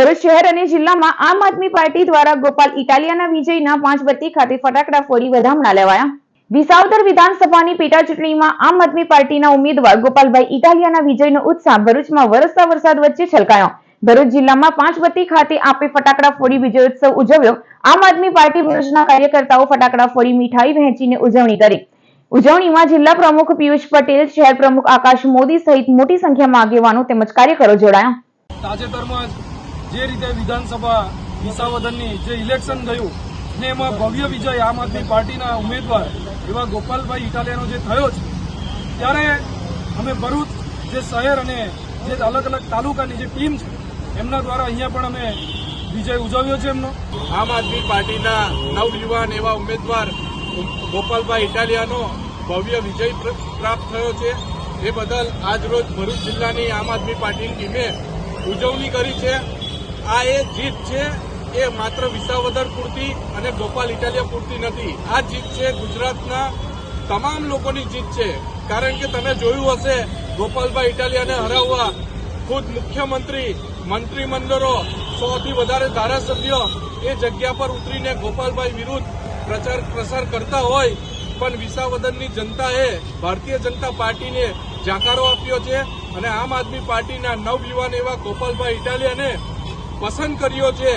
ભરૂચ શહેર અને જિલ્લામાં આમ આદમી પાર્ટી દ્વારા ગોપાલ ઇટાલિયાના વિજયના પાંચ બત્તી ખાતે ફટાકડા ફોડી વધામણા લેવાયા. વિસાવદર વિધાનસભાની પેટા ચૂંટણીમાં આમ આદમી પાર્ટીના ઉમેદવાર ગોપાલભાઈ ઇટાલિયાના વિજયનો ઉત્સાહ ભરૂચમાં વરસતા વરસાદ વચ્ચે છલકાયો. ભરૂચ જિલ્લામાં પાંચ બત્તી ખાતે આપે ફટાકડા ફોડી વિજયોત્સવ ઉજવ્યો. આમ આદમી પાર્ટી ભરૂચના કાર્યકર્તાઓ ફટાકડા ફોડી મીઠાઈ વહેંચીને ઉજવણી કરી. ઉજવણીમાં જિલ્લા પ્રમુખ પિયુષ પટેલ, શહેર પ્રમુખ આકાશ મોદી સહિત મોટી સંખ્યામાં આગેવાનો તેમજ કાર્યકરો જોડાયા. તાજેતરમાં જ રીતે વિધાનસભા વિસાવદનની જે ઇલેક્શન ગયું, ને એમાં ભવ્ય વિજય આમ આદમી પાર્ટીના ઉમેદવાર એવા ગોપાલભાઈ ઇટાલિયાનો જે થયો છે, ત્યારે અમે ભરૂચ જે શહેર અને જે અલગ અલગ તાલુકાની જે ટીમ છે, એમના દ્વારા અહીંયા પણ અમે વિજય ઉજવ્યો છે એમનો. આમ આદમી પાર્ટીના નવયુવાન એવા ઉમેદવાર ગોપાલભાઈ ઇટાલિયાનો ભવ્ય વિજય પ્રાપ્ત થયો છે. એ બદલ આજરોજ ભરૂચ જિલ્લાની આમ આદમી પાર્ટીની ટીમે ઉજવણી કરી છે. આ એ જીત છે, એ માત્ર વિસાવદર પૂરતી અને ગોપાલ ઇટાલિયા પૂરતી નથી. આ જીત છે ગુજરાતના તમામ લોકોની જીત છે. કારણ કે તમે જોયું હશે, ગોપાલભાઈ ઇટાલિયાને હરાવવા ખુદ મુખ્યમંત્રી, મંત્રીમંડળો, સોથી વધારે ધારાસભ્યો એ જગ્યા પર ઉતરીને ગોપાલભાઈ વિરુદ્ધ પ્રચાર પ્રસાર કરતા હોય, પણ વિસાવદનની જનતાએ ભારતીય જનતા પાર્ટીને જાકારો આપ્યો છે અને આમ આદમી પાર્ટીના નવયુવાન એવા ગોપાલભાઈ ઇટાલિયાને પસંદ કર્યો છે.